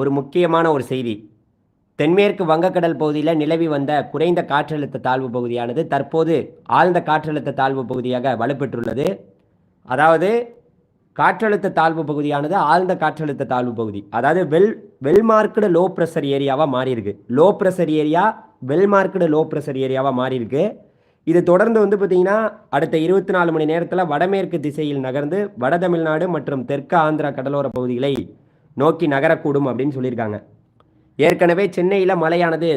ஒரு முக்கியமான ஒரு செய்தி. தென்மேற்கு வங்கக்கடல் பகுதியில் நிலவி வந்த குறைந்த காற்றழுத்த தாழ்வு பகுதியானது தற்போது ஆழ்ந்த காற்றழுத்த தாழ்வு பகுதியாக வலுப்பெற்றுள்ளது. அதாவது காற்றழுத்த தாழ்வு பகுதியானது ஆழ்ந்த காற்றழுத்த தாழ்வு பகுதி. அதாவது well well marked low pressure ஏரியாவாக மாறியிருக்கு. Low pressure area well marked low pressure ஏரியாவாக மாறியிருக்கு. இது தொடர்ந்து வந்து பார்த்திங்கன்னா அடுத்த இருபத்தி நாலு மணி நேரத்தில் வடமேற்கு திசையில் நகர்ந்து வட தமிழ்நாடு மற்றும் தெற்கு ஆந்திரா கடலோர பகுதிகளை நோக்கி நகரக்கூடும் அப்படின்னு சொல்லியிருக்காங்க. ஏற்கனவே சென்னையில் மழையானது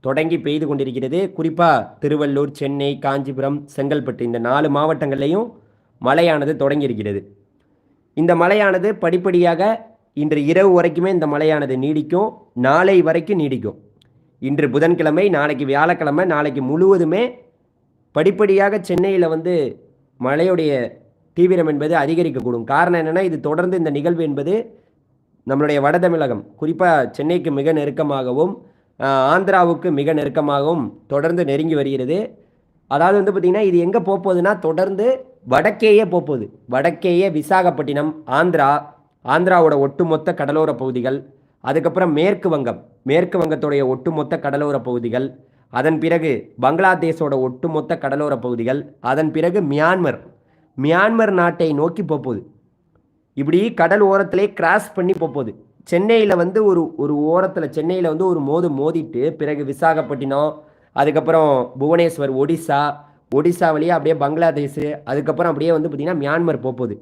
தொடங்கி பெய்து கொண்டிருக்கிறது. குறிப்பாக திருவள்ளூர் சென்னை காஞ்சிபுரம் செங்கல்பட்டு இந்த நாலு மாவட்டங்கள்லையும் மழையானது தொடங்கியிருக்கிறது. இந்த மழையானது படிப்படியாக இன்று இரவு வரைக்குமே இந்த மழையானது நீடிக்கும். நாளை வரைக்கும் நீடிக்கும். இன்று புதன்கிழமை நாளைக்கு வியாழக்கிழமை நாளைக்கு முழுவதுமே படிப்படியாக சென்னையில் வந்து மழையுடைய தீவிரம் என்பது அதிகரிக்கக்கூடும். காரணம் என்னென்னா இது தொடர்ந்து இந்த நிகழ்வு என்பது நம்மளுடைய வட தமிழகம் குறிப்பாக சென்னைக்கு மிக நெருக்கமாகவும் ஆந்திராவுக்கு மிக நெருக்கமாகவும் தொடர்ந்து நெருங்கி வருகிறது. அதாவது வந்து பார்த்திங்கன்னா இது எங்கே போகுதுன்னா தொடர்ந்து வடக்கேயே போகுது வடக்கேயே விசாகப்பட்டினம் ஆந்திரா ஆந்திராவோட ஒட்டுமொத்த கடலோர பகுதிகள் அதுக்கப்புறம் மேற்கு வங்கம் மேற்கு வங்கத்துடைய ஒட்டுமொத்த கடலோர பகுதிகள் அதன் பிறகு பங்களாதேஷோட ஒட்டுமொத்த கடலோர பகுதிகள் அதன் பிறகு மியான்மர். மியான்மர் நாட்டை நோக்கி போகுது இப்படி கடல் ஓரத்திலே கிராஸ் பண்ணி போகுது. சென்னையில் வந்து ஒரு ஒரு ஓரத்தில் சென்னையில் வந்து ஒரு மோது மோதிட்டு பிறகு விசாகப்பட்டினம் அதுக்கப்புறம் புவனேஸ்வர் ஒடிசா ஒடிசா வழியாக அப்படியே பங்களாதேஷ் அதுக்கப்புறம் அப்படியே வந்து பார்த்திங்கன்னா மியான்மர் போகுது.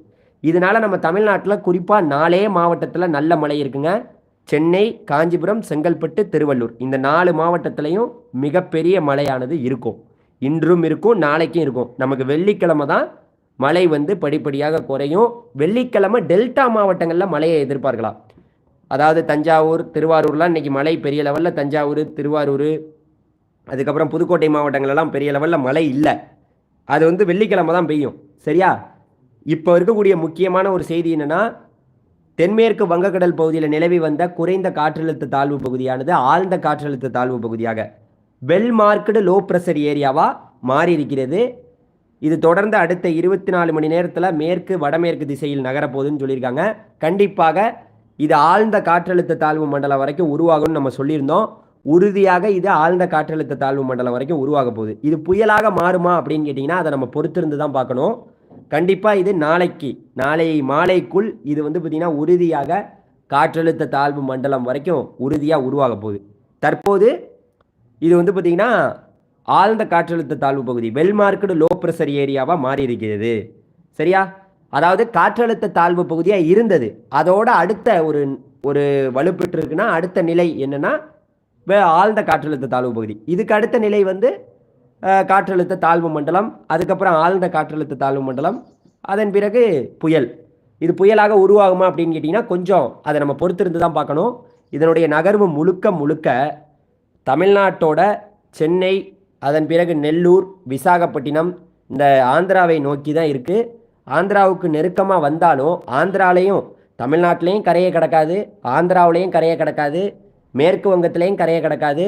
இதனால நம்ம தமிழ்நாட்டில் குறிப்பாக நாலே மாவட்டத்தில் நல்ல மழை இருக்குங்க. சென்னை காஞ்சிபுரம் செங்கல்பட்டு திருவள்ளூர். இந்த நாலு மாவட்டத்திலையும் மிகப்பெரிய மழையானது இருக்கும். இன்றும் இருக்கும் நாளைக்கும் இருக்கும். நமக்கு வெள்ளிக்கிழமை தான் மழை வந்து படிப்படியாக குறையும். வெள்ளிக்கிழமை டெல்டா மாவட்டங்களில் மழையை எதிர்பார்க்கலாம். அதாவது தஞ்சாவூர் திருவாரூர்லாம் இன்றைக்கி மழை பெரிய லெவலில் தஞ்சாவூர் திருவாரூர் அதுக்கப்புறம் புதுக்கோட்டை மாவட்டங்களெல்லாம் பெரிய லெவலில் மழை இல்லை. அது வந்து வெள்ளிக்கிழமை தான் பெய்யும். சரியா? இப்போ இருக்கக்கூடிய முக்கியமான ஒரு செய்தி என்னென்னா தென்மேற்கு வங்கக்கடல் பகுதியில் நிலவி வந்த குறைந்த காற்றழுத்த தாழ்வு பகுதியானது ஆழ்ந்த காற்றழுத்த தாழ்வு பகுதியாக. வெல் மார்க்கடு லோ ப்ரெஷர் ஏரியாவாக மாறி இருக்கிறது இது தொடர்ந்து அடுத்த இருபத்தி நாலு மணி நேரத்தில் மேற்கு வடமேற்கு திசையில் நகரப்போகுதுன்னு சொல்லியிருக்காங்க. கண்டிப்பாக இது ஆழ்ந்த காற்றழுத்த தாழ்வு மண்டலம் வரைக்கும் உருவாகும்னு நம்ம சொல்லியிருந்தோம். உறுதியாக இது ஆழ்ந்த காற்றழுத்த தாழ்வு மண்டலம் வரைக்கும் உருவாக போகுது. இது புயலாக மாறுமா அப்படின்னு கேட்டிங்கன்னா அதை நம்ம பொறுத்திருந்து தான் பார்க்கணும். கண்டிப்பாக இது நாளைக்கு நாளை மாலைக்குள் இது வந்து பார்த்திங்கன்னா உறுதியாக காற்றழுத்த தாழ்வு மண்டலம் வரைக்கும் உறுதியாக உருவாக போகுது. தற்போது இது வந்து பார்த்திங்கன்னா ஆழ்ந்த காற்றழுத்த தாழ்வு பகுதி வெல் மார்க்கடு லோ ப்ரெஷர் ஏரியாவாக மாறி இருக்கிறது சரியா? அதாவது காற்றழுத்த தாழ்வு பகுதியாக இருந்தது. அதோட அடுத்த ஒரு ஒரு வலுப்பெற்றிருக்குன்னா அடுத்த நிலை என்னென்னா ஆழ்ந்த காற்றழுத்த தாழ்வு பகுதி. இதுக்கு அடுத்த நிலை வந்து காற்றழுத்த தாழ்வு மண்டலம் அதுக்கப்புறம் ஆழ்ந்த காற்றழுத்த தாழ்வு மண்டலம் அதன் பிறகு புயல். இது புயலாக உருவாகுமா அப்படின்னு கேட்டிங்கன்னா கொஞ்சம் அதை நம்ம பொறுத்திருந்து தான் பார்க்கணும். இதனுடைய நகர்வு முழுக்க முழுக்க தமிழ்நாட்டோட சென்னை அதன் பிறகு நெல்லூர் விசாகப்பட்டினம் இந்த ஆந்திராவை நோக்கி தான் இருக்குது ஆந்திராவுக்கு நெருக்கமாக வந்தாலும் ஆந்திராலையும் தமிழ்நாட்டிலையும் கரையை கிடக்காது ஆந்திராவிலையும் கரையை கிடக்காது மேற்கு வங்கத்திலையும் கரையை கிடக்காது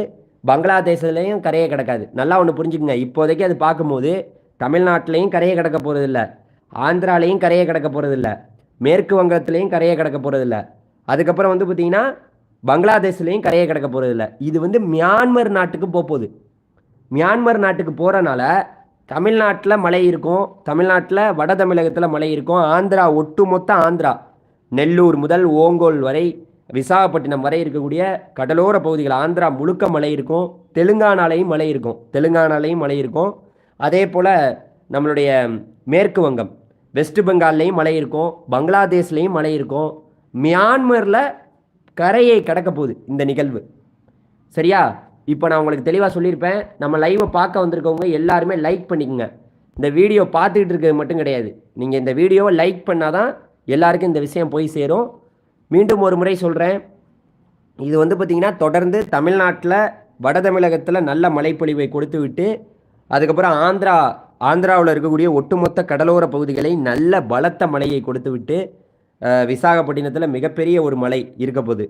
பங்களாதேஷ்லேயும் கரையை கிடக்காது. நல்லா ஒன்று புரிஞ்சுக்குங்க. இப்போதைக்கு அது பார்க்கும்போது தமிழ்நாட்டிலையும் கரையை கிடக்க போகிறதில்ல ஆந்திராலையும் கரையை கிடக்க போகிறதில்ல மேற்கு வங்கத்திலையும் கரையை கிடக்க போகிறதில்ல அதுக்கப்புறம் வந்து பார்த்திங்கன்னா பங்களாதேஷ்லேயும் கரையை கிடக்க போகிறதில்ல இது வந்து மியான்மர் நாட்டுக்கு போகுது. மியான்மர் நாட்டுக்கு போகிறனால தமிழ்நாட்டில் மழை இருக்கும். தமிழ்நாட்டில் வட தமிழகத்தில் மழை இருக்கும். ஆந்திரா ஒட்டுமொத்த ஆந்திரா. நெல்லூர் முதல் ஓங்கோல் வரை விசாகப்பட்டினம் வரை இருக்கக்கூடிய கடலோர பகுதிகள் ஆந்திரா முழுக்க மழை இருக்கும். தெலுங்கானாலையும் மழை இருக்கும். தெலுங்கானாலையும் மழை இருக்கும். அதே போல் நம்மளுடைய மேற்கு வங்கம் வெஸ்ட் பெங்கால்லையும் மழை இருக்கும். பங்களாதேஷ்லேயும் மழை இருக்கும். மியான்மரில் கரையை கடக்க போகுது இந்த நிகழ்வு. சரியா? இப்போ நான் உங்களுக்கு தெளிவாக சொல்லியிருப்பேன். நம்ம லைவை பார்க்க வந்திருக்கவங்க எல்லாருமே லைக் பண்ணிக்கோங்க. இந்த வீடியோ பார்த்துக்கிட்டு இருக்கிறது மட்டும் கிடையாது. நீங்கள் இந்த வீடியோவை லைக் பண்ணால் தான் எல்லாருக்கும் இந்த விஷயம் போய் சேரும். மீண்டும் ஒரு முறை சொல்கிறேன் இது வந்து பார்த்திங்கன்னா தொடர்ந்து தமிழ்நாட்டில் வட தமிழகத்தில் நல்ல மழைப்பொழிவை கொடுத்து விட்டு அதுக்கப்புறம் ஆந்திரா ஆந்திராவில் இருக்கக்கூடிய ஒட்டுமொத்த கடலோர பகுதிகளை நல்ல பலத்த மழையை கொடுத்து விட்டு விசாகப்பட்டினத்தில் மிகப்பெரிய ஒரு மழை இருக்க போகுது.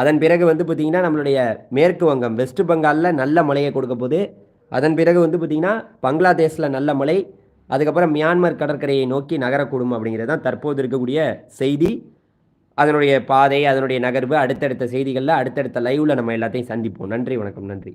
அதன் பிறகு வந்து பார்த்திங்கன்னா நம்மளுடைய மேற்கு வங்கம் வெஸ்ட் பெங்காலில் நல்ல மழையை கொடுக்க போகுது. அதன் பிறகு வந்து பார்த்திங்கன்னா பங்களாதேஷில் நல்ல மழை அதுக்கப்புறம் மியான்மர் கடற்கரையை நோக்கி நகரக்கூடும் அப்படிங்கிறது தான் தற்போது இருக்கக்கூடிய செய்தி. அதனுடைய பாதை அதனுடைய நகர்வு அடுத்தடுத்த செய்திகளில் அடுத்தடுத்த லைவில் நம்ம எல்லாத்தையும் சந்திப்போம். நன்றி வணக்கம் நன்றி.